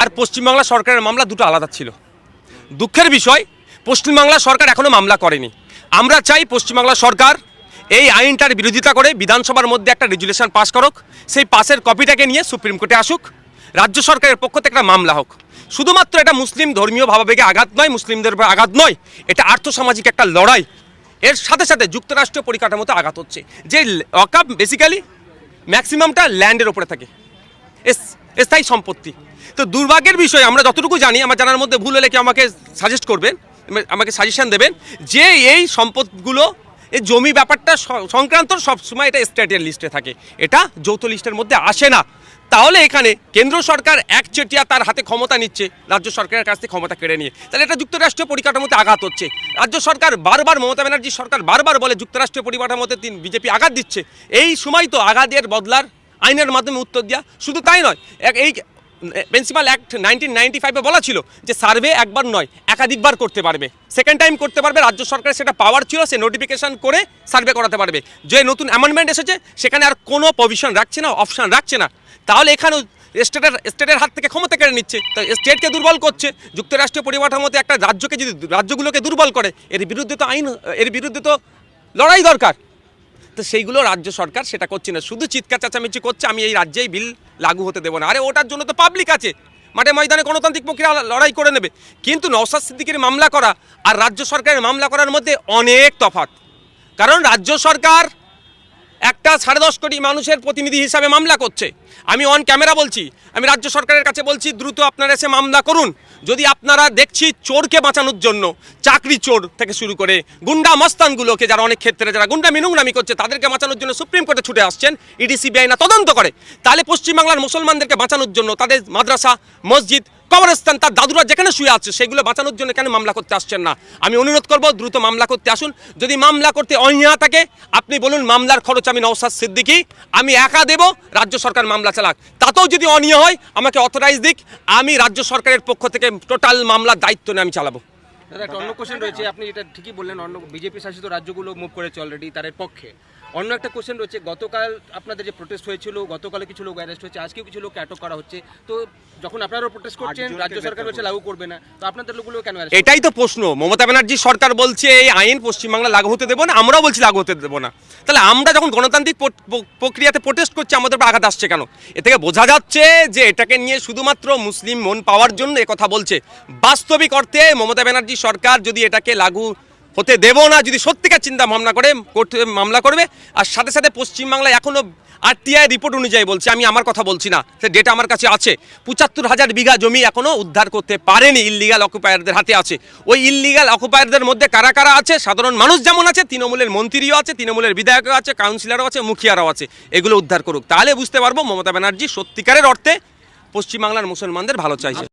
আর পশ্চিমবাংলা সরকারের মামলা দুটো আলাদা ছিল। দুঃখের বিষয়, পশ্চিমবাংলা সরকার এখনও মামলা করেনি। আমরা চাই পশ্চিমবাংলা সরকার এই আইনটার বিরোধিতা করে বিধানসভার মধ্যে একটা রেজুলেশন পাস করুক, সেই পাসের কপিটাকে নিয়ে সুপ্রিম কোর্টে আসুক, রাজ্য সরকারের পক্ষ থেকে একটা মামলা হোক। শুধুমাত্র এটা মুসলিম ধর্মীয় ভাবাবেগে আঘাত নয়, মুসলিমদের উপর আঘাত নয়, এটা আর্থসামাজিক একটা লড়াই। এর সাথে সাথে যুক্তরাষ্ট্রীয় পরিকাঠামোতে আঘাত হচ্ছে। যে অকাপ বেসিক্যালি ম্যাক্সিমামটা ল্যান্ডের ওপরে থাকে। এস- স্থায়ী সম্পত্তি। তো দুর্ভাগ্যের বিষয়, আমরা যতটুকু জানি, আমার জানার মধ্যে ভুল হলে কি আমাকে সাজেস্ট করবেন? আমাকে সাজেশন দেবেন যে এই সম্পদগুলো, এই জমি ব্যাপারটা সংক্রান্ত সবসময় এটা স্টেটের লিস্টে থাকে। এটা যৌথ লিস্টের মধ্যে আসে না। তাহলে এখানে কেন্দ্র সরকার একচেটিয়া তার হাতে ক্ষমতা নিচ্ছে, রাজ্য সরকারের কাছ থেকে ক্ষমতা কেড়ে নিয়ে। তাহলে এটা যুক্তরাষ্ট্রীয় পরিকাঠামোতে আঘাত হচ্ছে। রাজ্য সরকার বারবার, মমতা ব্যানার্জি সরকার বারবার বলে যুক্তরাষ্ট্রীয় পরিকাঠামোতে তিন বিজেপি আঘাত দিচ্ছে। এই সময় তো আঘাতের বদলার আইনের মাধ্যমে উত্তর দেওয়া শুধু তাই নয়, এক এই প্রিন্সিপাল অ্যাক্ট নাইনটিন নাইনটি ফাইভে বলা ছিল যে সার্ভে একবার নয়, একাধিকবার করতে পারবে। সেকেন্ড টাইম করতে পারবে, রাজ্য সরকারের সেটা পাওয়ার ছিল, সে নোটিফিকেশন করে সার্ভে করাতে পারবে। যে নতুন অ্যামেন্ডমেন্ট এসেছে, সেখানে আর কোনো প্রভিশন রাখছে না অপশান রাখছে না। তাহলে এখানে স্টেটের স্টেটের হাত থেকে ক্ষমতা কেড়ে নিচ্ছে। তো স্টেটকে দুর্বল করছে। যুক্তরাষ্ট্রীয় পরিকাঠামোতে একটা রাজ্যকে যদি, রাজ্যগুলোকে দুর্বল করে, এর বিরুদ্ধে তো আইন, এর বিরুদ্ধে তো লড়াই দরকার। তো সেইগুলো রাজ্য সরকার সেটা করছে না। শুধু চিৎকার চেঁচামেচি করছে, আমি এই রাজ্যেই বিল লাগু হতে দেবো না। আরে ওটার জন্য তো পাবলিক আছে। মাঠে ময়দানে গণতান্ত্রিক প্রক্রিয়া লড়াই করে নেবে। কিন্তু নওসাদ সিদ্দিকের মামলা করা আর রাজ্য সরকারের মামলা করার মধ্যে অনেক তফাত কারণ রাজ্য সরকার একটা সাড়ে দশ কোটি মানুষের প্রতিনিধি হিসাবে মামলা করছে। আমি অন ক্যামেরা বলছি, আমি রাজ্য সরকারের কাছে বলছি, দ্রুত আপনারা এসে মামলা করুন। যদি আপনারা দেখছি চোরকে বাঁচানোর জন্য, চাকরি চোর থেকে শুরু করে গুন্ডা মস্তানগুলোকে যারা অনেক ক্ষেত্রে যারা গুন্ডা মিনুংরামি করছে, তাদেরকে বাঁচানোর জন্য সুপ্রিম কোর্টে ছুটে আসছেন ইডি সিবিআই না, তদন্ত করে। তাহলে পশ্চিমবাংলার মুসলমানদেরকে বাঁচানোর জন্য তাদের মাদ্রাসা, মসজিদ কবরস্থান, তার দাদুরা যেখানে শুয়ে আছে, সেগুলো বাঁচানোর জন্য কেন মামলা করতে আসছেন না? আমি অনুরোধ করব, দ্রুত মামলা করতে আসুন। যদি মামলা করতে অনীহা থাকে, আপনি বলুন মামলার খরচ আমি নওসাদ সিদ্দিকি, আমি একা দেব, রাজ্য সরকার মামলা চালাক। তাতেও যদি অনীহা হয়, আমাকে অথরাইজ দিক, আমি রাজ্য সরকারের পক্ষ থেকে টোটাল মামলার দায়িত্ব নিয়ে আমি চালাবো। দাদা, একটা অন্য কোশ্চেন রয়েছে, আপনি এটা ঠিকই বললেন, অন্য বিজেপি শাসিত রাজ্যগুলো মুভ করেছে অলরেডি তাদের পক্ষে। অন্য একটা কোশ্চেন রয়েছে গতকাল আপনাদের যে প্রোটেস্ট হয়েছিল গতকালে কিছু লোক অ্যারেস্ট হয়েছে আজকেও কিছু লোক আটক করা হচ্ছে। তো যখন আপনারাও প্রোটেস্ট করছেন রাজ্য সরকার বলছে লাগু করবে না। তো আপনাদের লোকগুলো কেন এটাই তো প্রশ্ন। মমতা ব্যানার্জি সরকার বলছে এই আইন পশ্চিমবাংলা লাগু হতে দেবো না আমরাও বলছি লাগু হতে দেবো না। তাহলে আমরা যখন গণতান্ত্রিক প্রক্রিয়াতে প্রোটেস্ট করছি আমাদের উপর আঘাত আসছে কেন? এ থেকে বোঝা যাচ্ছে যে এটাকে নিয়ে শুধুমাত্র মুসলিম মন পাওয়ার জন্য এ কথা বলছে। বাস্তবিক অর্থে মমতা ব্যানার্জি সরকার যদি এটাকে লাগু হতে দেব না, যদি সত্যিকার চিন্তা ভাবনা করে, কোর্টে মামলা করবে, আর সাথে সাথে পশ্চিমবাংলায় এখনও আরটিআই রিপোর্ট অনুযায়ী বলছি, আমি আমার কথা বলছি না, সে ডেটা আমার কাছে আছে। পঁচাত্তর হাজার বিঘা জমি এখনও উদ্ধার করতে পারেনি ইল্লিগাল অকুপায়ারদের হাতে আছে। ওই ইল্লিগাল অকুপায়ারদের মধ্যে কারা কারা আছে? সাধারণ মানুষ যেমন আছে, তৃণমূলের মন্ত্রীও আছে, তৃণমূলের বিধায়কও আছে কাউন্সিলরও আছে, মুখিয়ারাও আছে। এগুলো উদ্ধার করুক। তাহলে বুঝতে পারব মমতা ব্যানার্জি সত্যিকারের অর্থে পশ্চিমবাংলার মুসলমানদের ভালো চাইছে।